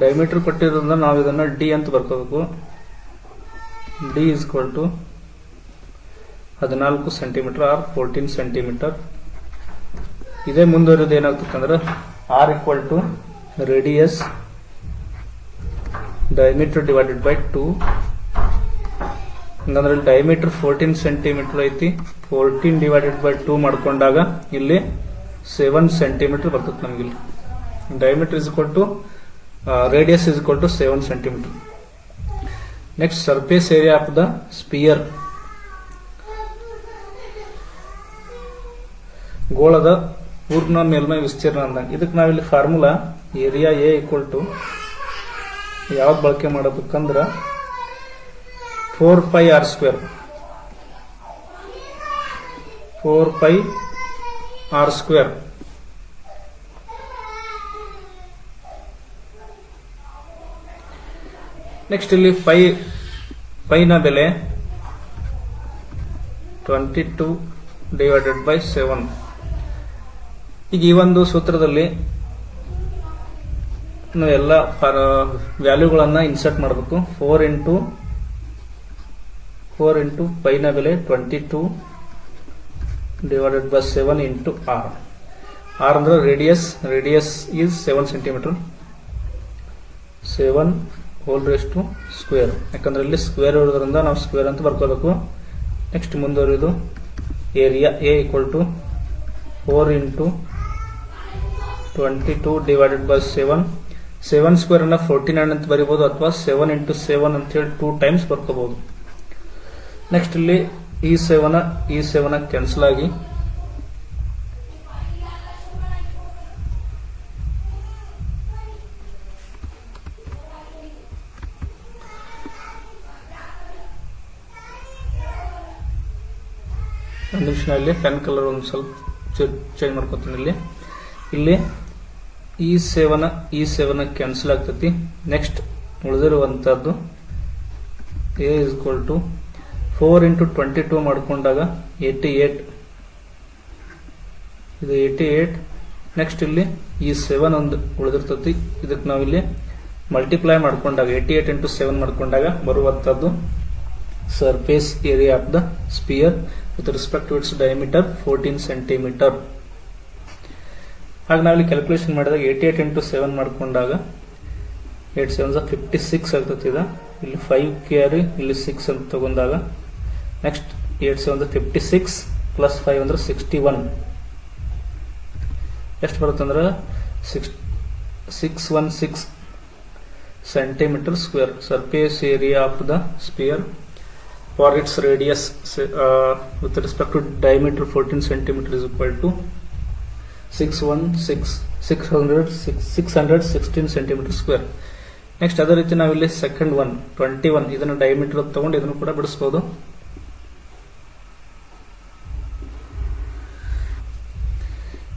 Diameter ಕೊಟ್ಟಿರೋದ್ರಿಂದ ನಾವು ಇದನ್ನ D ಅಂತ ಬರ್ಕೋಬೇಕು. ಡಿ ಇಸ್ ಈಕ್ವಲ್ ಟು ಹದಿನಾಲ್ಕು ಸೆಂಟಿಮೀಟರ್ ಆರ್ ಫೋರ್ಟೀನ್ ಸೆಂಟಿಮೀಟರ್ ಇದೇ ಮುಂದುವರಿಯೋದು ಏನಾಗ್ತದೆ ಅಂದ್ರೆ R equal to radius diameter divided by two ಇಲ್ಲಿ ಡೈಮೀಟರ್ ಫೋರ್ಟೀನ್ ಸೆಂಟಿಮೀಟರ್ ಐತಿ. ಫೋರ್ಟೀನ್ ಡಿವೈಡೆಡ್ ಬೈ ಟೂ ಮಾಡ್ಕೊಂಡಾಗ ಇಲ್ಲಿ ಸೆವೆನ್ ಸೆಂಟಿಮೀಟರ್ ಬರ್ತದೆ ನಮ್ಗೆ ಇಲ್ಲಿ ಡೈಮೀಟರ್ ಇಸ್ ಕೊಟ್ಟು radius is equal to seven centimetre next surface area of the sphere ಗೋಳದ ಪೂರ್ಣ ಮೇಲ್ಮೈ ವಿಸ್ತೀರ್ಣ ಅಂದಂಗೆ ಇದಕ್ಕೆ ನಾವಿಲ್ಲಿ formula area A equal to ಯಾವ್ದು ಬಳಕೆ ಮಾಡಬೇಕಂದ್ರೆ four pi R square four pi R square next ಇಲ್ಲಿ ಫೈ ಪೈನ ಬೆಲೆ twenty two divided by seven ಈಗ ಈ ಒಂದು ಸೂತ್ರದಲ್ಲಿ ಎಲ್ಲ ವ್ಯಾಲ್ಯೂಗಳನ್ನು ಇನ್ಸರ್ಟ್ ಮಾಡಬೇಕು. ಫೋರ್ ಇಂಟು ಫೋರ್ ಇಂಟು ಪೈನ ಬೆಲೆ twenty two divided by seven into R R ಅಂದ್ರೆ radius radius is seven centimetre seven whole raise to square ಯಾಕಂದ್ರೆ ಇಲ್ಲಿ ಸ್ಕ್ವೇರ್ ಇರೋದ್ರಿಂದ ನಾವು ಸ್ಕ್ವೇರ್ ಅಂತ ಬರ್ಕೋಬೇಕು. ನೆಕ್ಸ್ಟ್ ಮುಂದುವರಿದು area A equal to four into twenty two divided by seven seven square ಅನ್ನ forty nine ಅಂತ ಬರಿಬೋದು ಅಥವಾ ಸೆವೆನ್ ಇಂಟು ಸೆವೆನ್ ಅಂತ ಹೇಳಿ ಟೂ ಟೈಮ್ಸ್ ಬರ್ಕೋಬಹುದು ನೆಕ್ಸ್ಟ್ ಇಲ್ಲಿ ಇ ಸೆವೆನ್ ಇ ಸೆವೆನ್ ಕ್ಯಾನ್ಸಲ್ ಆಗಿ ನಿಮಿಷ ಇಲ್ಲಿ ಪೆನ್ ಕಲರ್ ಒಂದು ಸ್ವಲ್ಪ ಚೇಂಜ್ ಮಾಡ್ಕೊತೀನಿ ಇಲ್ಲಿ. ಇಲ್ಲಿ ಈ ಸೇವನ ಈ ಸೇವನ ಕ್ಯಾನ್ಸಲ್ ಆಗ್ತೈತಿ. Next ಉಳಿದಿರುವಂತದ್ದು A is equal to four into twenty two ಮಾಡಿಕೊಂಡಾಗ ಏಯ್ಟಿ ಏಟ್ ಇದು ಏಯ್ಟಿ ಏಟ್ ನೆಕ್ಸ್ಟ್ ಇಲ್ಲಿ ಈ ಸೆವೆನ್ ಒಂದು ಉಳಿದಿರ್ತತಿ. ಇದಕ್ಕೆ ನಾವಿಲ್ಲಿ ಮಲ್ಟಿಪ್ಲೈ ಮಾಡ್ಕೊಂಡಾಗ ಏಯ್ಟಿ ಏಟ್ ಇಂಟು ಸೆವೆನ್ ಮಾಡ್ಕೊಂಡಾಗ ಬರುವಂಥದ್ದು surface area of the sphere with respect to its diameter fourteen centimetre ಹಾಗೆ ನಾವಿಲ್ಲಿ ಕ್ಯಾಲ್ಕುಲೇಷನ್ ಮಾಡಿದಾಗ ಏಯ್ಟಿ ಏಟ್ ಇಂಟು ಸೆವೆನ್ ಮಾಡ್ಕೊಂಡಾಗ ಏಟ್ ಸೆವೆನ್ ಫಿಫ್ಟಿ ಸಿಕ್ಸ್ ಆಗ್ತೈತಿ ಇದು ಇಲ್ಲಿ ಫೈವ್ ಕ್ಯಾರಿ ಇಲ್ಲಿ ಸಿಕ್ಸ್ ಅಂತ ತಗೊಂಡಾಗ next eight seven fifty six plus five ಅಂದ್ರೆ ಸಿಕ್ಸ್ಟಿ ಒನ್ ಎಷ್ಟು ಬರುತ್ತಂದ್ರೆ six six one six centimetre square surface area of the sphere for its radius uh, with respect to diameter 14 centimeter is equal to 616 600 616 centimeter square. Next ಅದೇ ರೀತಿ ನಾವಿಲ್ಲಿ second one twenty one ಇದನ್ನು diameter ತಗೊಂಡು ಇದನ್ನು ಕೂಡ ಬಿಡಿಸ್ಬೋದು.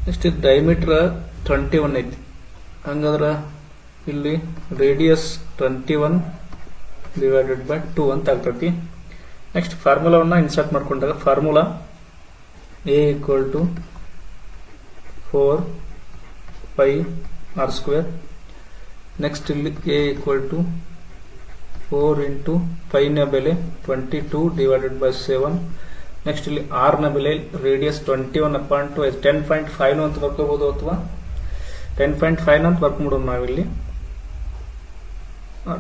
Next ಇದು diameter twenty one ಐತಿ. ಹಂಗಂದ್ರೆ ಇಲ್ಲಿ radius twenty one divided by two ಅಂತ ಆಗ್ತೈತಿ. ನೆಕ್ಸ್ಟ್ ಫಾರ್ಮುಲಾವನ್ನ ಇನ್ಸರ್ಟ್ ಮಾಡ್ಕೊಂಡಾಗ formula A equal to four pi R square next ಇಲ್ಲಿ A equal to four into ಫೈವ್ನ ಬೆಲೆ twenty two divided by seven next ಇಲ್ಲಿ ಆರ್ನ ಬೆಲೆ radius twenty one point two ten point five ಅಂತ ಬರ್ಕೋಬಹುದು ಅಥವಾ ಟೆನ್ ಪಾಯಿಂಟ್ ಫೈವ್ ಅಂತ ಬರ್ಕೊಂಬಿಡೋದು ನಾವಿಲ್ಲಿ.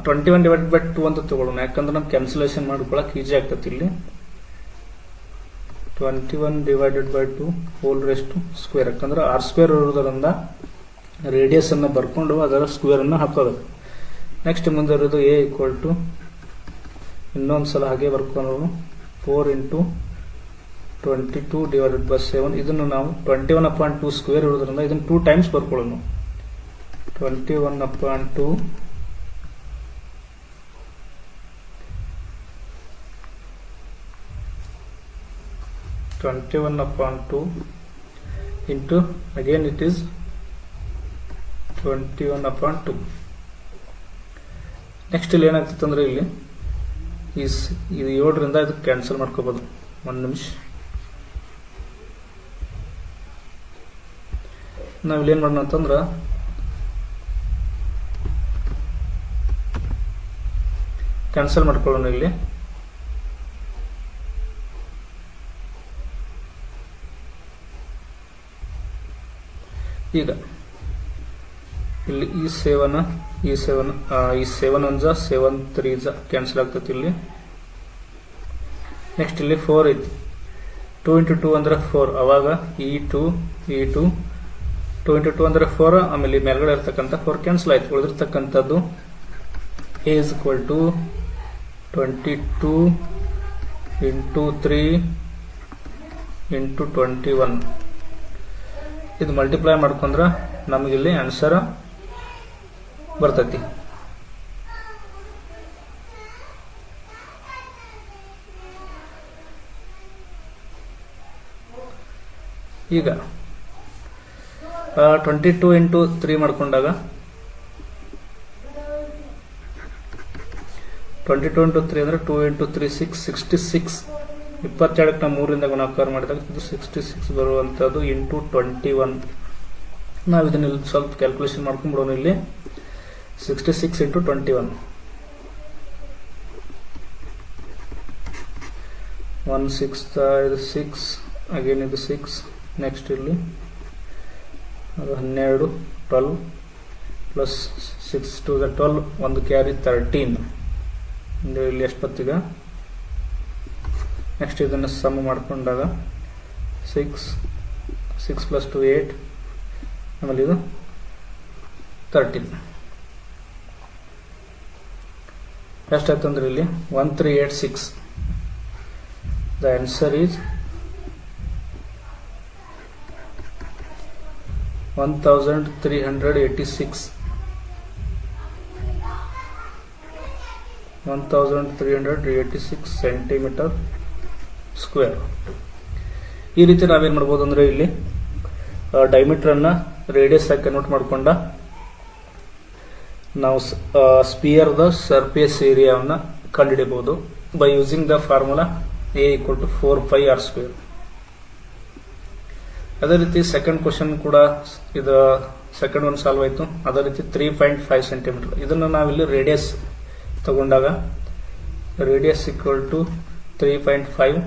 Twenty one divide by two ಅಂತ ತಗೊಳ್ಳೋಣ. ಯಾಕಂದ್ರೆ ನಮ್ಗೆ ಕ್ಯಾನ್ಸಲೇಷನ್ ಮಾಡ್ಕೊಳಕ್ ಈಜಿ ಆಗ್ತದೆ ಇಲ್ಲಿ. Twenty one divided by two whole raised square ಯಾಕಂದ್ರೆ ಆರ್ ಸ್ಕ್ವೇರ್ ಇರೋದ್ರಿಂದ ರೇಡಿಯಸ್ ಅನ್ನು ಬರ್ಕೊಂಡು ಅದರ ಸ್ಕ್ವೇರ್ ಅನ್ನು ಹಾಕೋದು. ನೆಕ್ಸ್ಟ್ ಮುಂದೆ ಇರೋದು ಎ ಈಕ್ವಲ್ ಟು ಇನ್ನೊಂದ್ಸಲ ಹಾಗೆ ಬರ್ಕೊಂಡು four into twenty two divided by seven ಇದನ್ನು ನಾವು twenty one upon two square ಇರೋದ್ರಿಂದ ಇದನ್ನು two times ಬರ್ಕೊಳ್ಳೋಣ. Twenty one point two twenty one upon two into again it is twenty one upon two next ಇಲ್ಲಿ ಏನಾಗ್ತಿತ್ತು ಅಂದ್ರೆ ಇಲ್ಲಿ, ಈ ಇದು ಏಳರಿಂದ ಇದು ಕ್ಯಾನ್ಸಲ್ ಮಾಡ್ಕೋಬೋದು. ಒಂದು ನಿಮಿಷ. ನಾವಿಲ್ಲಿ ಏನು ಮಾಡೋಣ ಅಂತಂದ್ರೆ ಕ್ಯಾನ್ಸಲ್ ಮಾಡ್ಕೊಳ್ಳೋಣ ಇಲ್ಲಿ. ಈಗ ಇಲ್ಲಿ ಈ ಸೆವೆನ್ ಈ ಸೆವೆನ್ ಈ ಸೆವೆನ್ ಒನ್ ಜಾ ಸೆವೆನ್ ತ್ರೀ ಜಾ ಕ್ಯಾನ್ಸಲ್ ಆಗ್ತೈತಿ ಇಲ್ಲಿ. ನೆಕ್ಸ್ಟ್ ಇಲ್ಲಿ ಫೋರ್ ಐತಿ. ಟೂ ಇಂಟು ಟೂ ಅಂದ್ರೆ ಫೋರ್ ಅವಾಗ ಇ ಟು ಈ ಟು ಟೂ ಇಂಟು ಟೂ ಅಂದ್ರೆ ಫೋರ್ ಆಮೇಲೆ ಮೇಲ್ಗಡೆ ಇರ್ತಕ್ಕಂಥ ಫೋರ್ ಕ್ಯಾನ್ಸಲ್ ಆಯ್ತು. ಉಳಿದಿರ್ತಕ್ಕಂಥದ್ದು A is two twenty two into three into twenty one ಇದು ಮಲ್ಟಿಪ್ಲೈ ಮಾಡ್ಕೊಂಡ್ರೆ ನಮಗಿಲ್ಲಿ ಆನ್ಸರ್ ಬರ್ತೈತಿ. ಈಗ ಟ್ವೆಂಟಿ ಟೂ ಇಂಟು ತ್ರೀ ಮಾಡ್ಕೊಂಡಾಗ ಟ್ವೆಂಟಿ ಟು ಇಂಟು ತ್ರೀ ಅಂದರೆ two into three six sixty six ಇಪ್ಪತ್ತೆರಡಕ್ಕೆ ನಾವು ಮೂರಿಂದ ಗುಣಾಕಾರ ಮಾಡಿದಾಗ ಇದು ಸಿಕ್ಸ್ಟಿ ಸಿಕ್ಸ್ ಬರುವಂಥದ್ದು ಇಂಟು ಟ್ವೆಂಟಿ ಒನ್ ನಾವು ಇದನ್ನ ಇಲ್ಲಿ ಸ್ವಲ್ಪ ಕ್ಯಾಲ್ಕುಲೇಷನ್ ಮಾಡ್ಕೊಂಡ್ಬಿಡೋಣ ಇಲ್ಲಿ. Sixty six into twenty one one six ಇದು ಸಿಕ್ಸ್ ಅಗೇನ್ ಇದು ಸಿಕ್ಸ್ ನೆಕ್ಸ್ಟ್ ಇಲ್ಲಿ. ಅದು ಹನ್ನೆರಡು twelve plus six two the twelve ಒಂದು ಕ್ಯಾರಿ ತರ್ಟೀನ್ ಇಲ್ಲಿ ಎಷ್ಟು ಬತ್ತೀಗ? ನೆಕ್ಸ್ಟ್ ಇದನ್ನು ಸಮ್ ಮಾಡ್ಕೊಂಡಾಗ six six plus two eight ಆಮೇಲೆ ಇದು ತರ್ಟೀನ್ ಎಷ್ಟಾಯ್ತು ಅಂದ್ರೆ ಇಲ್ಲಿ one three eight six the answer is one thousand three hundred eighty six one thousand three hundred eighty six centimetre square ಈ ರೀತಿ ನಾವೇನು ಮಾಡ್ಬೋದು ಅಂದರೆ ಇಲ್ಲಿ ಡೈಮೀಟ್ರನ್ನು ರೇಡಿಯಸ್ ಆಗಿ ಕನ್ವರ್ಟ್ ಮಾಡಿಕೊಂಡ ನಾವು ಸ್ಪಿಯರ್ದ ಸರ್ಫೇಸ್ ಏರಿಯಾವನ್ನು ಕಂಡುಹಿಡಿಯಬಹುದು by using the formula A equal to four pi r square ಅದೇ ರೀತಿ ಸೆಕೆಂಡ್ ಕ್ವಶನ್ ಕೂಡ ಇದು ಸೆಕೆಂಡ್ ಒನ್ ಸಾಲ್ವ್ ಆಯಿತು. ಅದೇ ರೀತಿ ತ್ರೀ ಪಾಯಿಂಟ್ ಫೈವ್ ಸೆಂಟಿಮೀಟರ್ ಇದನ್ನು ನಾವಿಲ್ಲಿ ರೇಡಿಯಸ್ ತಗೊಂಡಾಗ radius equal to three point five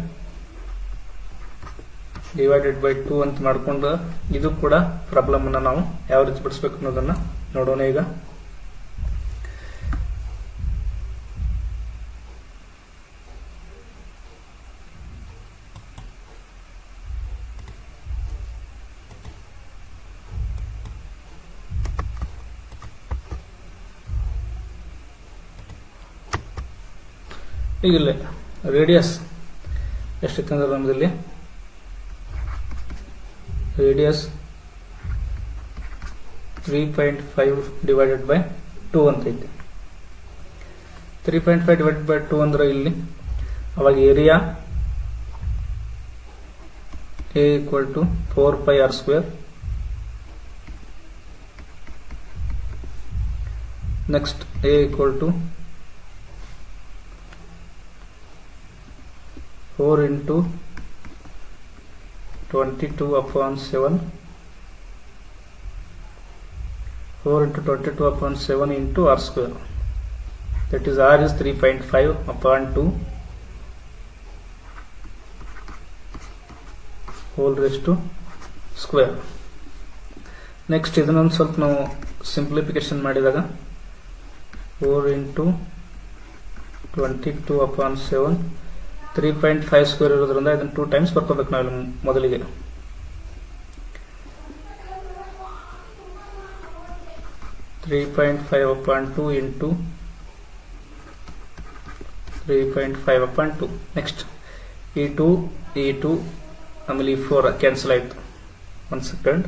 divided by two ಅಂತ ಮಾಡಿಕೊಂಡು ಇದು ಕೂಡ ಪ್ರಾಬ್ಲಮ್ ಅನ್ನ ನಾವು ಯಾವ ರೀತಿ ಬಿಡಿಸ್ಬೇಕು ಅನ್ನೋದನ್ನ ನೋಡೋಣ ಈಗ. ಈಗಿಲ್ಲ ರೇಡಿಯಸ್ ಎಷ್ಟಿತ್ತಂದ್ರೆ ನಮ್ದಲ್ಲಿ radius three point five divided by two ಅಂತ three point five divided by two ಅಂದ್ರೆ ಇಲ್ಲಿ ಅವಾಗ area A equal to four pi r square next A equal to four into twenty two upon seven four into twenty two upon seven into r square that is r is three point five upon two whole rest square next ಇದನ್ನೊಂದು ಸ್ವಲ್ಪ ನಾವು simplification ಮಾಡಿದಾಗ four into twenty two upon seven three point five square ಇರೋದ್ರಿಂದ ಇದನ್ನು two times ಬರ್ಕೋಬೇಕು ನಾವು ಮೊದಲಿಗೆ. Three point five upon two into three point five upon two next ಈ ಟು ಇ ಟು ಆಮೇಲೆ ಇ ಫೋರ್ ಕ್ಯಾನ್ಸಲ್ ಆಯಿತು. ಒಂದು ಸೆಕೆಂಡ್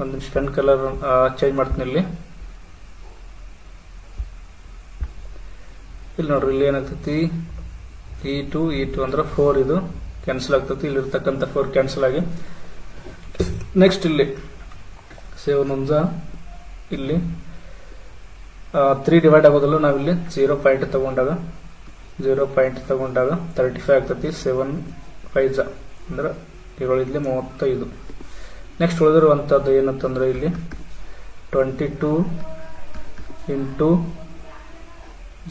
ಒಂದು ನಿಮಿಷ ಕಲರ್ ಚೇಂಜ್ ಮಾಡ್ತೀನಿ ಇಲ್ಲಿ. ಇಲ್ಲಿ ನೋಡ್ರಿ, ಇಲ್ಲಿ ಏನಾಗ್ತೈತಿ? ಇ ಟು ಇ ಟು ಅಂದ್ರೆ ಫೋರ್ ಇದು. ಕ್ಯಾನ್ಸಲ್ ಆಗ್ತೈತಿ. ಇಲ್ಲಿ ಇರ್ತಕ್ಕಂಥ ಫೋರ್ ಕ್ಯಾನ್ಸಲ್ ಆಗಿ. ನೆಕ್ಸ್ಟ್ ಇಲ್ಲಿ. ಸೆವೆನ್ ಒಂದ. ಇಲ್ಲಿ. ತ್ರೀ ಡಿವೈಡ್ ಆಗೋದಲ್ಲ ನಾವಿಲ್ಲಿ ಜೀರೋ ಪಾಯಿಂಟ್ ತಗೊಂಡಾಗ ಜೀರೋ ಪಾಯಿಂಟ್ ತಗೊಂಡಾಗ ತರ್ಟಿ ಫೈವ್ ಆಗ್ತೈತಿ ಸೆವೆನ್ ಫೈಜ ಅಂದ್ರೆ ಇಲ್ಲಿ ಮೂವತ್ತೈದು. ನೆಕ್ಸ್ಟ್ ಉಳಿದಿರುವಂಥದ್ದು ಏನಂತಂದ್ರೆ ಇಲ್ಲಿ twenty two into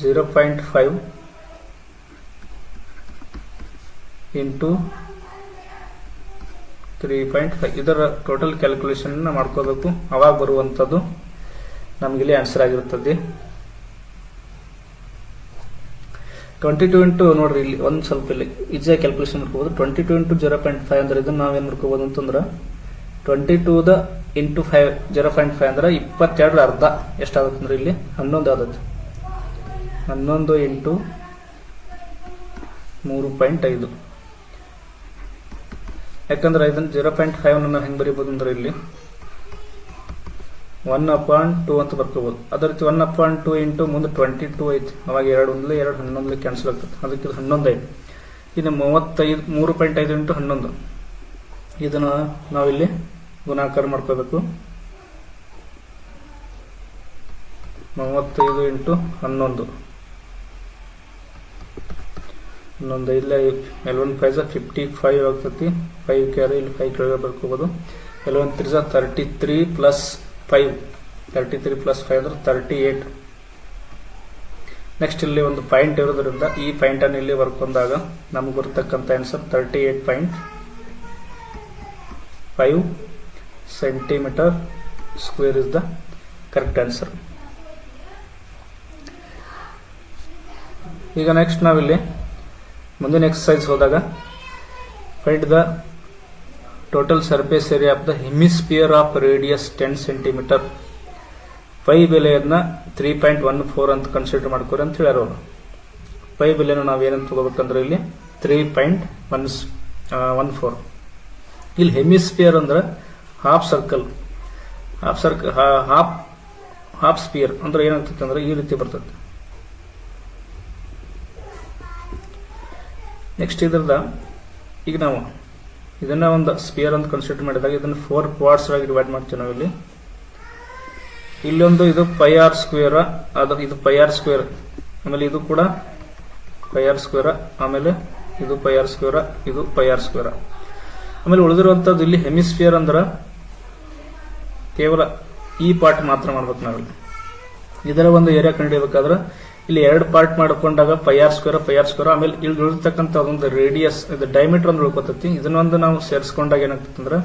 zero point five into three point five ಇದರ ಟೋಟಲ್ ಕ್ಯಾಲ್ಕುಲೇಷನ್ ಮಾಡ್ಕೋಬೇಕು. ಅವಾಗ ಬರುವಂಥದ್ದು ನಮಗಿಲ್ಲಿ ಆನ್ಸರ್ ಆಗಿರುತ್ತದೆ. ಟ್ವೆಂಟಿ ಟು ಇಂಟು ನೋಡ್ರಿ ಇಲ್ಲಿ ಒಂದು ಸ್ವಲ್ಪ ಇಲ್ಲಿ ಈಸಿಯಾಗಿ ಕ್ಯಾಲ್ಕುಲೇಷನ್ ಮಾಡ್ಕೋಬೋದು. Twenty two into zero point five ಅಂದ್ರೆ ಇದನ್ನ ನಾವೇನು ಮಾಡ್ಕೋಬೋದು ಅಂತಂದ್ರೆ twenty two the into five zero point five ಅಂದ್ರೆ ಇಪ್ಪತ್ತೆರಡರ ಅರ್ಧ ಎಷ್ಟಾಗುತ್ತೆ ಅಂದ್ರೆ ಇಲ್ಲಿ? ಹನ್ನೊಂದು ಆಗುತ್ತೆ ಹನ್ನೊಂದು ಇಂಟು ಮೂರು ಪಾಯಿಂಟ್ ಐದು. ಯಾಕಂದ್ರೆ ಇದನ್ನು ಜೀರೋ ಪಾಯಿಂಟ್ ಫೈವ್ ನಾವು ಹೆಂಗೆ ಬರೀಬೋದು ಅಂದ್ರೆ ಇಲ್ಲಿ ಒನ್ ಅಪಾನ್ ಟೂ ಅಂತ ಬರ್ಕೋಬೋದು. ಅದೇ ರೀತಿ ಒನ್ ಅಪಾನ್ ಟೂ ಇಂಟು ಮುಂದೆ ಟ್ವೆಂಟಿ ಟೂ ಐತಿ. ಅವಾಗ ಎರಡು ಒಂದ್ಲೆ ಎರಡು, ಹನ್ನೊಂದ್ಲೆ ಕ್ಯಾನ್ಸಲ್ ಆಗ್ತದೆ. ಅದಕ್ಕೆ ಇದು ಹನ್ನೊಂದು ಐದು ಇದು ಮೂವತ್ತೈದು, ಮೂರು ಪಾಯಿಂಟ್ ಐದು ಇಂಟು ಹನ್ನೊಂದು. ಇದನ್ನ ನಾವಿಲ್ಲಿ ಗುಣಾಕಾರ ಮಾಡ್ಕೋಬೇಕು. ಮೂವತ್ತೈದು ಇಂಟು ಹನ್ನೊಂದು. ಹನ್ನೊಂದು ಇಲ್ಲ ಎಲೆವನ್ ಫೈವ್ ಫಿಫ್ಟಿ ಫೈವ್ ಆಗ್ತೈತಿ. ಫೈವ್ ಕ್ಯಾರಿ ಇಲ್ಲಿ ಫೈವ್ ಕೆಳಗೆ ಬರ್ಕೋಬೋದು. Eleven three thirty three plus five thirty three plus five ಅಂದ್ರೆ ತರ್ಟಿ ಏಟ್ ನೆಕ್ಸ್ಟ್ ಇಲ್ಲಿ ಒಂದು ಪಾಯಿಂಟ್ ಇರೋದ್ರಿಂದ ಈ ಪಾಯಿಂಟನ್ನು ಇಲ್ಲಿ ಬಂದಾಗ ನಮ್ಗೆ ಬರ್ತಕ್ಕಂಥ answer thirty eight point five centimetre square is the correct answer ಈಗ ನೆಕ್ಸ್ಟ್ ನಾವಿಲ್ಲಿ ಮುಂದಿನ ಎಕ್ಸಸೈಸ್ ಹೋದಾಗ find the total surface area of the hemisphere of radius ten centimetre pi ಬೆಲೆಯನ್ನ ತ್ರೀ ಪಾಯಿಂಟ್ ಒನ್ ಫೋರ್ ಅಂತ ಕನ್ಸಿಡರ್ ಮಾಡ್ಕೋರಿ ಅಂತ ಹೇಳ್ಯಾರ ಅವರು. ಪೈ ಬೆಲೆನ ನಾವು ಏನಂತ ತಗೋಬೇಕಂದ್ರೆ ಇಲ್ಲಿ three point one one four ಇಲ್ಲಿ ಹೆಮಿಸ್ಪಿಯರ್ ಅಂದ್ರೆ half circle half circle half half sphere ಅಂದ್ರೆ ಏನಾಗ್ತೈತೆ ಅಂದ್ರೆ ಈ ರೀತಿ ಬರ್ತದೆ ನೆಕ್ಸ್ಟ್ ಇದ್ರದ ಈಗ ನಾವು ಇದನ್ನ ಒಂದು ಸ್ಪಿಯರ್ ಅಂತ ಕನ್ಸಿಡರ್ ಮಾಡಿದಾಗ ಇದನ್ನ ಫೋರ್ ಪಾರ್ಟ್ಸ್ ಆಗಿ ಡಿವೈಡ್ ಮಾಡ್ತೀವಿ ನಾವಿಲ್ಲಿ. ಇಲ್ಲಿ ಇಲ್ಲೊಂದು ಇದು ಪೈ ಆರ್ ಸ್ಕ್ವೇರ್ ಅದು ಇದು ಪೈ ಆರ್ ಸ್ಕ್ವೇರ್ ಆಮೇಲೆ ಇದು ಕೂಡ ಪೈ ಆರ್ ಸ್ಕ್ವೇರ್ ಆಮೇಲೆ ಇದು ಪೈ ಆರ್ ಸ್ಕ್ವೇರ್ ಇದು ಪೈ ಆರ್ ಸ್ಕ್ವೇರ್ ಆಮೇಲೆ ಉಳಿದಿರುವಂತದ್ದು ಇಲ್ಲಿ ಹೆಮಿಸ್ಫಿಯರ್ ಅಂದ್ರ ಕೇವಲ ಈ ಪಾರ್ಟ್ ಮಾತ್ರ ಮಾಡ್ಬೇಕು ನಾವಿಲ್ಲಿ. ಇದರ ಒಂದು ಏರಿಯಾ ಕಂಡುಹಿಡಬೇಕಾದ್ರೆ ಇಲ್ಲಿ ಎರಡು ಪಾರ್ಟ್ ಮಾಡ್ಕೊಂಡಾಗ pi r square pi r square ಆಮೇಲೆ ಇಲ್ಲಿ ಉಳಿದಿರ್ತಕ್ಕಂಥ ಒಂದು ರೇಡಿಯಸ್ ಇದು ಡೈಮೀಟರ್ ಒಂದು ಉಳ್ಕೊತೈತಿ. ಇದನ್ನೊಂದು ನಾವು ಸೇರಿಸ್ಕೊಂಡಾಗ ಏನಾಗ್ತದಂದ್ರೆ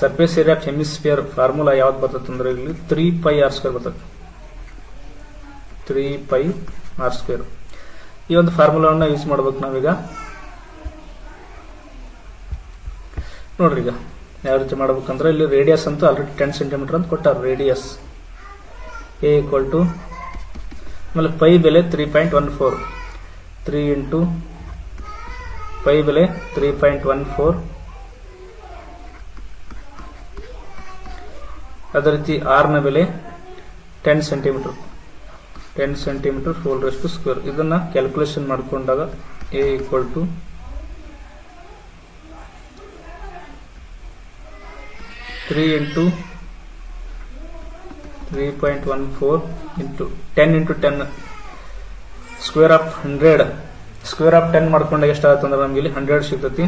surface area of hemisphere formula ಯಾವ್ದು ಬರ್ತದೆ ಅಂದ್ರೆ ಇಲ್ಲಿ ತ್ರೀ ಪೈ ಆರ್ ಸ್ಕ್ವೇರ್ ಬರ್ತದೆ ತ್ರೀ ಪೈ ಆರ್ ಸ್ಕ್ವೇರ್ ಈ ಒಂದು ಫಾರ್ಮುಲಾವನ್ನ ಯೂಸ್ ಮಾಡ್ಬೇಕು ನಾವೀಗ. ನೋಡ್ರಿ ಈಗ, ಯಾವ ರೀತಿ ಮಾಡ್ಬೇಕಂದ್ರೆ ಇಲ್ಲಿ ರೇಡಿಯಸ್ ಅಂತೂ ಆಲ್ರೆಡಿ ಟೆನ್ ಸೆಂಟಿಮೀಟರ್ ಅಂತ ಕೊಟ್ಟಾರ ರೇಡಿಯಸ್ ಎ ಈಕ್ವಲ್ ಟು ಆಮೇಲೆ ಪೈ ಬೆಲೆ three point one four three into pi ಬೆಲೆ ತ್ರೀ ಪಾಯಿಂಟ್ ಒನ್ ಫೋರ್ ಅದೇ ರೀತಿ ಆರ್ನ ಬೆಲೆ ten centimetre ten centimetre whole rest square ಇದನ್ನ ಕ್ಯಾಲ್ಕುಲೇಷನ್ ಮಾಡಿಕೊಂಡಾಗ A equal to three into three point one four into ten into ten square of hundred square of ten ಮಾಡ್ಕೊಂಡಾಗ ಎಷ್ಟಾಗುತ್ತೆ ಅಂದ್ರೆ ನಮ್ಗೆ ಇಲ್ಲಿ ಹಂಡ್ರೆಡ್ ಸಿಗ್ತತಿ.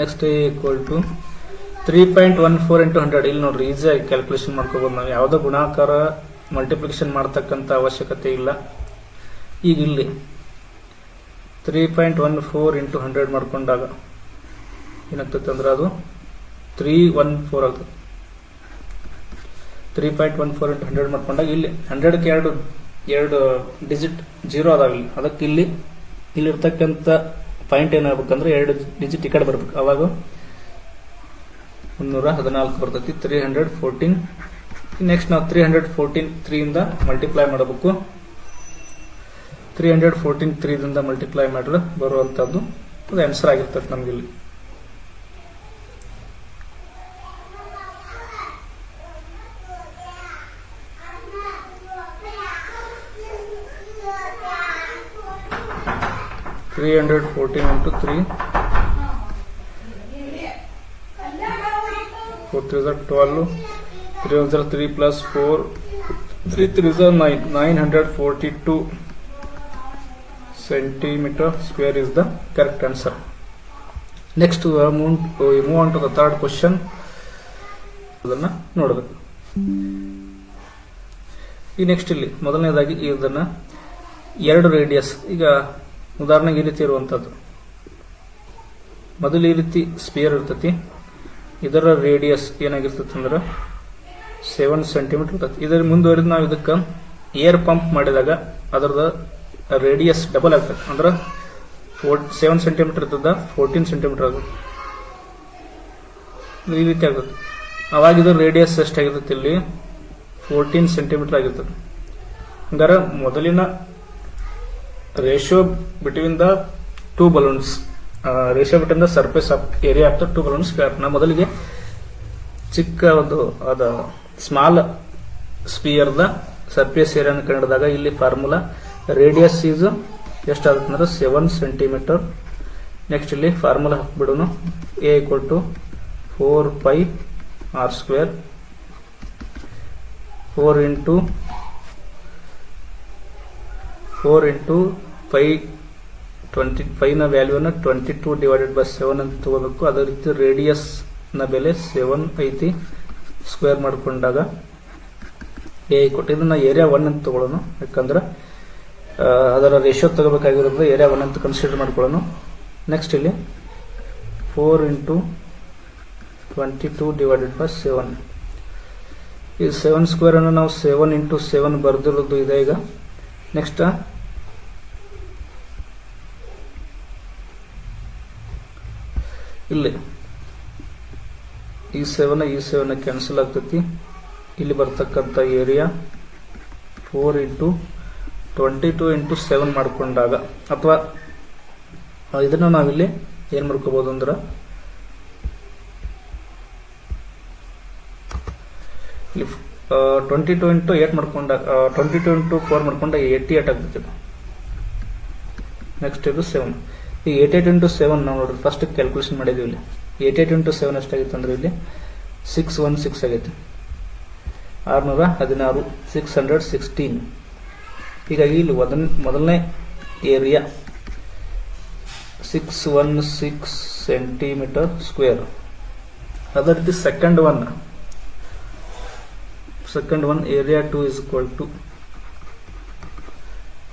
Next equal to three point one four into hundred ಇಲ್ಲಿ ನೋಡ್ರಿ ಈಸಿಯಾಗಿ ಕ್ಯಾಲ್ಕುಲೇಷನ್ ಮಾಡ್ಕೋಬೋದು ನಾವು. ಯಾವುದೋ ಗುಣಾಕಾರ ಮಲ್ಟಿಪ್ಲಿಕೇಶನ್ ಮಾಡ್ತಕ್ಕಂಥ ಅವಶ್ಯಕತೆ ಇಲ್ಲ. ಈಗ ಇಲ್ಲಿ three point one four into hundred ಮಾಡ್ಕೊಂಡಾಗ ಏನಾಗ್ತದೆ ಅಂದ್ರೆ ಅದು ತ್ರೀ ಒನ್ ಫೋರ್ ಆಗ್ತದೆ three point one four into hundred ಮಾಡ್ಕೊಂಡಾಗ ಇಲ್ಲಿ ಹಂಡ್ರೆಡ್ಗೆ ಎರಡು ಎರಡು ಡಿಜಿಟ್ ಜೀರೋ ಅದಾವ ಇಲ್ಲಿ ಅದಕ್ಕೆ ಇಲ್ಲಿ, ಇಲ್ಲಿರ್ತಕ್ಕಂಥ ಪಾಯಿಂಟ್ ಏನಾಗಬೇಕಂದ್ರೆ ಎರಡು ಡಿಜಿಟ್ ಈ ಕಡೆ ಬರ್ಬೇಕು. ಅವಾಗ ಮುನ್ನೂರ ಹದಿನಾಲ್ಕು ಬರ್ತೈತಿ ತ್ರೀ ಹಂಡ್ರೆಡ್ ಫೋರ್ಟೀನ್ ನೆಕ್ಸ್ಟ್ ನಾವು ತ್ರೀ ಹಂಡ್ರೆಡ್ ಫೋರ್ಟೀನ್ ತ್ರೀಯಿಂದ ಮಲ್ಟಿಪ್ಲೈ ಮಾಡಬೇಕು. ತ್ರೀ ಹಂಡ್ರೆಡ್ ಫೋರ್ಟೀನ್ ತ್ರೀದಿಂದ ಮಲ್ಟಿಪ್ಲೈ ಮಾಡಿದ್ರೆ ಬರುವಂಥದ್ದು, ಅದು ಆನ್ಸರ್ ಆಗಿರ್ತದೆ ನಮ್ಗೆ ಇಲ್ಲಿ three hundred fourteen into three four three ಝರ್ twelve three one three plus four three three ಝರ್ nine nine hundred forty two centimeter square is the correct answer. Next, we move, we move on to the third question. ಅದನ್ನ ನೋಡಬೇಕು ಈ next ಇಲ್ಲಿ ಮೊದಲನೇದಾಗಿ ಇದನ್ನ ಎರಡು radius ಈಗ ಉದಾಹರಣೆಗೆ ಈ ರೀತಿ ಇರುವಂತದ್ದು ಮೊದಲು ಈ ರೀತಿ ಸ್ಪಿಯರ್ ಇರ್ತತಿ. ಇದರ ರೇಡಿಯಸ್ ಏನಾಗಿರ್ತತಿ ಅಂದ್ರೆ ಸೆವೆನ್ ಸೆಂಟಿಮೀಟರ್ ಇರ್ತತಿ. ಇದರ ಮುಂದುವರೆದು ನಾವು ಇದಕ್ಕೆ ಏರ್ ಪಂಪ್ ಮಾಡಿದಾಗ ಅದರದ ರೇಡಿಯಸ್ ಡಬಲ್ ಆಗ್ತದೆ. ಅಂದ್ರೆ ಫೋರ್ ಸೆವೆನ್ ಸೆಂಟಿಮೀಟರ್ ಇರ್ತದ ಫೋರ್ಟೀನ್ ಸೆಂಟಿಮೀಟರ್ ಆಗುತ್ತೆ. ಈ ರೀತಿ ಆಗುತ್ತೆ. ಅವಾಗ ಇದು ರೇಡಿಯಸ್ ಎಷ್ಟಾಗಿರ್ತದೆ ಇಲ್ಲಿ? ಫೋರ್ಟೀನ್ ಸೆಂಟಿಮೀಟರ್ ಆಗಿರ್ತದೆ. ಹಂಗಾರೆ ಮೊದಲಿನ ratio between the two balloons ratio between the surface of area of the two balloons ನಾ ಮೊದಲಿಗೆ ಚಿಕ್ಕ ಒಂದು, ಅದ ಸ್ಮಾಲ್ ಸ್ಪಿಯರ್ದ ಸರ್ಫೇಸ್ ಏರಿಯಾನ ಕಂಡಿಡಿದಾಗ ಇಲ್ಲಿ ಫಾರ್ಮುಲಾ ರೇಡಿಯಸ್ ಈಸ್ ಎಷ್ಟಾಗುತ್ತೆ ಅಂದ್ರೆ ಸೆವೆನ್ ಸೆಂಟಿಮೀಟರ್ ನೆಕ್ಸ್ಟ್ ಇಲ್ಲಿ formula ಹಾಕ್ಬಿಡೋನು A equal to four pi r square four into four into pi twenty ಫೈವ್ನ ವ್ಯಾಲ್ಯೂನ twenty two divided by seven ಅಂತ ತಗೋಬೇಕು. ಅದೇ ರೀತಿ ರೇಡಿಯಸ್ನ ಬೆಲೆ ಸೆವೆನ್ ಐತಿ ಸ್ಕ್ವೇರ್ ಮಾಡಿಕೊಂಡಾಗ ಎ ಕೊಟ್ಟು ಇದನ್ನ ಏರಿಯಾ ಒನ್ ಅಂತ ತಗೊಳ್ಳೋಣ. ಯಾಕಂದ್ರೆ ಅದರ ರೇಷಿಯೋ ತಗೋಬೇಕಾಗಿರೋದು ಏರಿಯಾ ಒನ್ ಅಂತ ಕನ್ಸಿಡರ್ ಮಾಡ್ಕೊಳ್ಳೋಣ. ನೆಕ್ಸ್ಟ್ ಇಲ್ಲಿ four into twenty two divided by seven ಈ ಸೆವೆನ್ ಸ್ಕ್ವೇರ್ ಅನ್ನು ನಾವು ಸೆವೆನ್ ಇಂಟು ಸೆವೆನ್ ಬರೆದಿರೋದು ಇದೆ ಈಗ. ನೆಕ್ಸ್ಟ್ ಇಲ್ಲಿ. ಈ ಸೆವೆನ್ ಈ ಸೆವೆನ್ ಕ್ಯಾನ್ಸಲ್ ಆಗ್ತೈತಿ. ಇಲ್ಲಿ ಬರ್ತಕ್ಕಂಥ area four into twenty two into seven ಮಾಡಿಕೊಂಡಾಗ, ಅಥವಾ ಇದನ್ನ ನಾವಿಲ್ಲಿ ಏನ್ ಮಾಡ್ಕೋಬಹುದು ಅಂದ್ರೆ, ಇಲ್ಲಿ ಟ್ವೆಂಟಿ ಟು ಇಂಟು ಏಟ್ ಮಾಡ್ಕೊಂಡಾಗ ಟ್ವೆಂಟಿ ಟು ಇಂಟು ಫೋರ್ ಮಾಡ್ಕೊಂಡಾಗ ಏಯ್ಟಿ ಏಟ್ ಆಗ್ತೈತಿ. ನೆಕ್ಸ್ಟ್ ಇದು ಸೆವೆನ್ ಈ ಏಟ್ ಏಟ್ ಇಂಟು ಸೆವೆನ್ ನಾವು ನೋಡ್ರಿ ಫಸ್ಟ್ ಕ್ಯಾಲ್ಕುಲೇಷನ್ ಮಾಡಿದ್ವಿ ಇಲ್ಲಿ. ಏಟ್ ಏಟ್ ಇಂಟು ಸೆವೆನ್ ಎಷ್ಟಾಗಿತ್ತು ಅಂದ್ರೆ ಇಲ್ಲಿ ಸಿಕ್ಸ್ ಒನ್ ಸಿಕ್ಸ್ ಆಗೈತೆ ಆರುನೂರ ಹದಿನಾರು ಸಿಕ್ಸ್ ಹಂಡ್ರೆಡ್ ಸಿಕ್ಸ್ಟೀನ್ ಹೀಗಾಗಿ ಇಲ್ಲಿ ಮೊದಲ, ಮೊದಲನೇ area six one six centimetre square ಅದೇ ರೀತಿ second one second one area two is equal to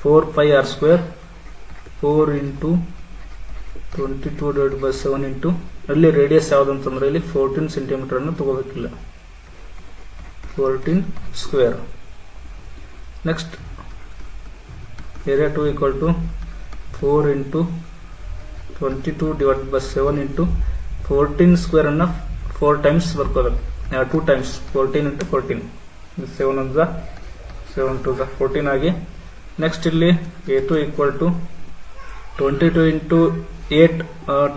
four pi r square four into twenty two divide by seven into ಅಲ್ಲಿ ರೇಡಿಯಸ್ ಯಾವುದಂತಂದ್ರೆ ಇಲ್ಲಿ fourteen centimetre ಅನ್ನು ತಗೋಬೇಕಿಲ್ಲ. Fourteen square next area two equal to four into twenty two divide by seven into fourteen square ಅನ್ನ four times ಬರ್ಕೋಬೇಕು. Two times fourteen into fourteen seven ಅಂದ್ರೆ seven to fourteen ಆಗಿ. Next ಇಲ್ಲಿ A two equal to twenty two into eight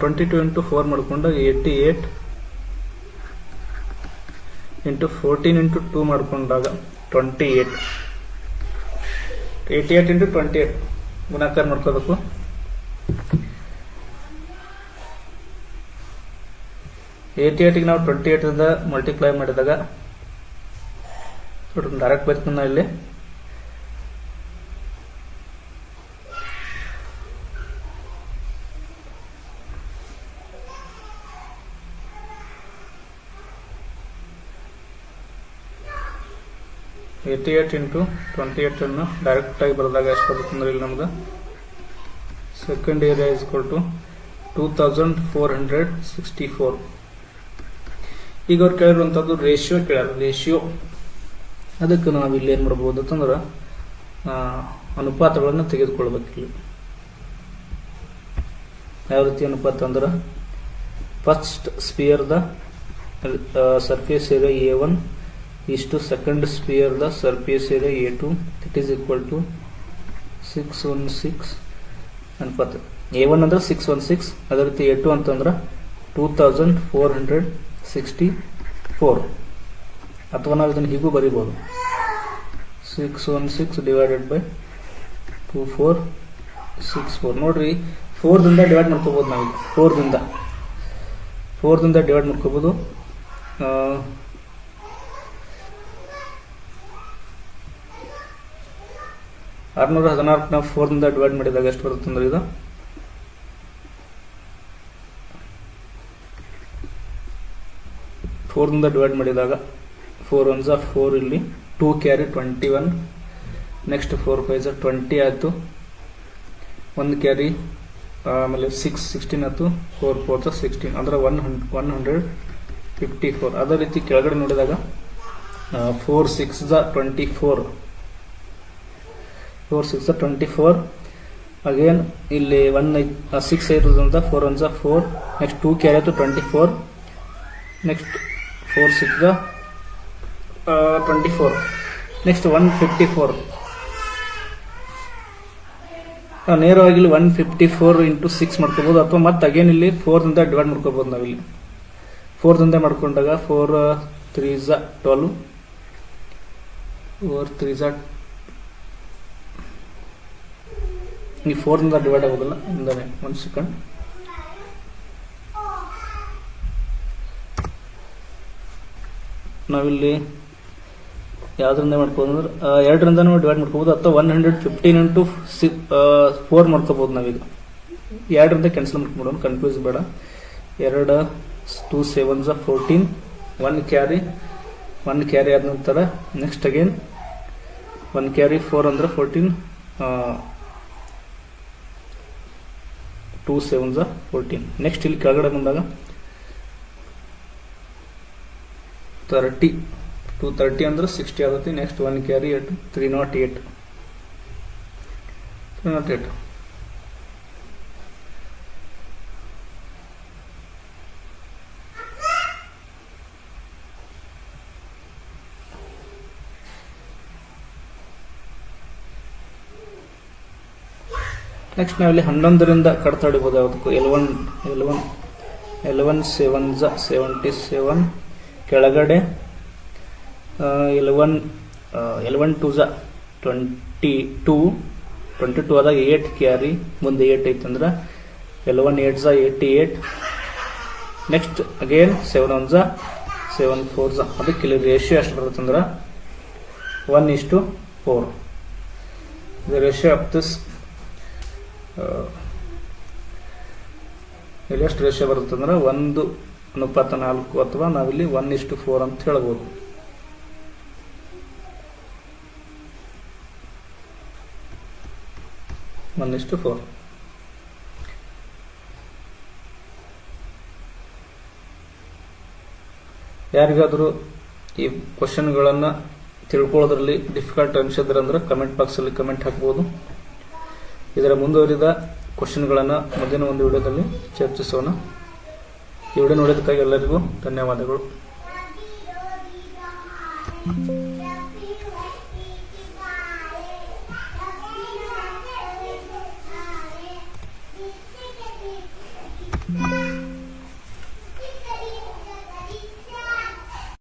twenty two into four ಮಾಡ್ಕೊಂಡಾಗ eighty eight into fourteen into two ಮಾಡ್ಕೊಂಡಾಗ twenty eight eighty eight into twenty eight ಗುಣಾಕಾರ ಮಾಡ್ಕೋಬೇಕು. Eighty ಏಟಿಗೆ ನಾವು twenty ಏಟಿಂದ multiply ಮಾಡಿದಾಗ ಡೈರೆಕ್ಟ್ ಬರ್ತೀನಿ ನಾ ಇಲ್ಲಿ eighty eight into twenty eight ಅನ್ನು ಡೈರೆಕ್ಟ್ ಆಗಿ ಬರೆದಾಗ ಎಷ್ಟು ಬರುತ್ತೆ ಅಂದ್ರೆ ಇಲ್ಲಿ ನಮ್ದು ಸೆಕೆಂಡ್ ಏರಿಯಾ ಇಸ್ ಕೊಟ್ಟು two thousand four hundred sixty four ಈಗ ಅವ್ರು ಕೇಳಿರುವಂಥದ್ದು ರೇಷಿಯೋ ಕೇಳ್ಯಾರ ರೇಷಿಯೋ ಅದಕ್ಕೆ ನಾವು ಇಲ್ಲಿ ಏನು ಮಾಡ್ಬೋದು ಅಂತಂದ್ರೆ ಅನುಪಾತಗಳನ್ನು ತೆಗೆದುಕೊಳ್ಬೇಕಿಲ್ಲಿ ಯಾವ ರೀತಿ ಅನುಪಾತ ಅಂದ್ರೆ ಫಸ್ಟ್ ಸ್ಪಿಯರ್ದ ಸರ್ಫೇಸ್ ಏರಿಯಾ ಎ ಒನ್ ಇಷ್ಟು second second surface area A two it is equal to six one six ಅನುಪಾತ ಎ ಒನ್ ಅಂದ್ರೆ ಸಿಕ್ಸ್ ಒನ್ ಸಿಕ್ಸ್ ಅದೇ ರೀತಿ ಎ ಟು ಅಂತಂದ್ರೆ two thousand four hundred sixty four ಅಥವಾ ನಾವು ಇದನ್ನು ಹೀಗೂ ಬರಿಬೋದು. Six one six divided by two four six four ನೋಡ್ರಿ ಫೋರ್ದಿಂದ ಡಿವೈಡ್ ಮಾಡ್ಕೋಬೋದು ನಾವು ಫೋರ್ದಿಂದ ಫೋರ್ದಿಂದ ಡಿವೈಡ್ ಮಾಡ್ಕೋಬೋದು. ಆರ್ನೂರ ಹದಿನಾಲ್ಕು ನಾವು ಫೋರ್ನಿಂದ ಡಿವೈಡ್ ಮಾಡಿದಾಗ ಎಷ್ಟು ಬರುತ್ತೆ ಅಂದ್ರೆ ಇದು? ಫೋರ್ನಿಂದ ಡಿವೈಡ್ ಮಾಡಿದಾಗ ಫೋರ್ ಒನ್ ಫೋರ್ ಇಲ್ಲಿ two carry twenty one next four five Jha twenty ಆಯಿತು. ಒಂದು ಕ್ಯಾರಿ ಆಮೇಲೆ ಸಿಕ್ಸ್ ಸಿಕ್ಸ್ಟೀನ್ ಆಯಿತು. ಫೋರ್ ಫೋರ್ ಝಾ ಸಿಕ್ಸ್ಟೀನ್ ಅಂದರೆ one one hundred fifty four ಅದೇ ರೀತಿ ಕೆಳಗಡೆ ನೋಡಿದಾಗ four six Jha twenty four four six twenty four again ಇಲ್ಲಿ ಒನ್ ಸಿಕ್ಸ್ ಇರೋದ್ರಿಂದ ಫೋರ್ ಒನ್ ಝಾ ಫೋರ್ ನೆಕ್ಸ್ಟ್ ಟೂ ಕ್ಯಾರಿ ಆಯಿತು twenty four next four six twenty four next one fifty four ನೇರವಾಗಿ ಇಲ್ಲಿ one fifty four into six ಮಾಡ್ಕೋಬೋದು. ಅಥವಾ ಮತ್ತೆ again ಇಲ್ಲಿ ಫೋರ್ದಿಂದ ಡಿವೈಡ್ ಮಾಡ್ಕೋಬೋದು ನಾವಿಲ್ಲಿ. ಫೋರ್ದಿಂದ ಮಾಡ್ಕೊಂಡಾಗ ಫೋರ್ ತ್ರೀ ಝ ಟ್ವೆಲ್ವ್ ಫೋರ್ ತ್ರೀ ಝ ಈ ಫೋರ್ನಿಂದ ಡಿವೈಡ್ ಆಗೋದಿಲ್ಲ ಇಂದಾನೆ ಒಂದು ಸೆಕೆಂಡ್ ನಾವಿಲ್ಲಿ ಯಾವ್ದ್ರಿಂದ ಮಾಡ್ಕೋಬೋದು ಅಂದ್ರೆ ಎರಡರಿಂದ ಡಿವೈಡ್ ಮಾಡ್ಕೋಬಹುದು ಅಥವಾ ಒನ್ ಹಂಡ್ರೆಡ್ ಫಿಫ್ಟೀನ್ ಇಂಟು ಸಿ ಫೋರ್ ಮಾಡ್ಕೋಬೋದು ನಾವೀಗ. ಎರಡರಿಂದ ಕ್ಯಾನ್ಸಲ್ ಮಾಡ್ಕೊಂಡ್ಬಿಡೋಣ ಕನ್ಫ್ಯೂಸ್ ಬೇಡ. ಎರಡು two seven ಝ fourteen one carry one carry ಆದ ನಂತರ next again one carry four ಅಂದ್ರೆ ಫೋರ್ಟೀನ್ ಟೂ ಸೆವೆನ್ ಝ ಫೋರ್ಟೀನ್ ನೆಕ್ಸ್ಟ್ ಇಲ್ಲಿ ಕೆಳಗಡೆ ಬಂದಾಗ ತರ್ಟಿ ಟು ತರ್ಟಿ ಅಂದ್ರೆ ಸಿಕ್ಸ್ಟಿ ಆಗುತ್ತೆ. Next one carry eight three not eight three not eight next ನಾವಿಲ್ಲಿ ಹನ್ನೊಂದರಿಂದ ಕಡ್ತಾ ಹಿಡಿಬೋದು ಯಾವುದಕ್ಕೂ ಎಲೆವನ್ ಎಲೆವನ್ ಎಲೆವನ್ ಸೆವೆನ್ ಝ ಸೆವೆಂಟಿ ಸೆವೆನ್ ಕೆಳಗಡೆ ಎಲೆವನ್ ಎಲೆವನ್ ಟು ಝ ಟ್ವೆಂಟಿ ಟೂ ಟ್ವೆಂಟಿ ಟೂ ಆದಾಗ ಏಟ್ ಕ್ಯಾರಿ ಮುಂದೆ ಏಟ್ ಐತಂದ್ರೆ eleven eight ಝ eighty eight next again seven one ಝ seven four ಝ ಅದಕ್ಕೆ ಇಲ್ಲಿ ರೇಷಿಯೋ ಎಷ್ಟು ಬರುತ್ತಂದ್ರೆ ಒನ್ ಇಷ್ಟು four the ratio of this ಇಲ್ಲಿ ಎಷ್ಟು ರೇಷಿಯೋ ಬರುತ್ತೆ ಅಂದ್ರೆ ಒಂದು ಅನುಪಾತ ನಾಲ್ಕು ಅಥವಾ ನಾವಿಲ್ಲಿ ಒನ್ ಇಷ್ಟು ಫೋರ್ ಅಂತ ಹೇಳ್ಬೋದು. ಒನ್ ಇಷ್ಟು ಫೋರ್ ಯಾರಿಗಾದರೂ ಈ ಕ್ವಶನ್ಗಳನ್ನು ತಿಳ್ಕೊಳ್ಳೋದ್ರಲ್ಲಿ ಡಿಫಿಕಲ್ಟ್ ಅನ್ಸಿದ್ರೆ ಅಂದ್ರೆ ಕಮೆಂಟ್ ಬಾಕ್ಸಲ್ಲಿ ಕಮೆಂಟ್ ಹಾಕ್ಬೋದು. ಇದರ ಮುಂದುವರಿದ ಕ್ವಶನ್ಗಳನ್ನು ಮುಂದಿನ ಒಂದು ವಿಡಿಯೋದಲ್ಲಿ ಚರ್ಚಿಸೋಣ. ಈ ವಿಡಿಯೋ ನೋಡೋದಕ್ಕಾಗಿ ಎಲ್ಲರಿಗೂ ಧನ್ಯವಾದಗಳು.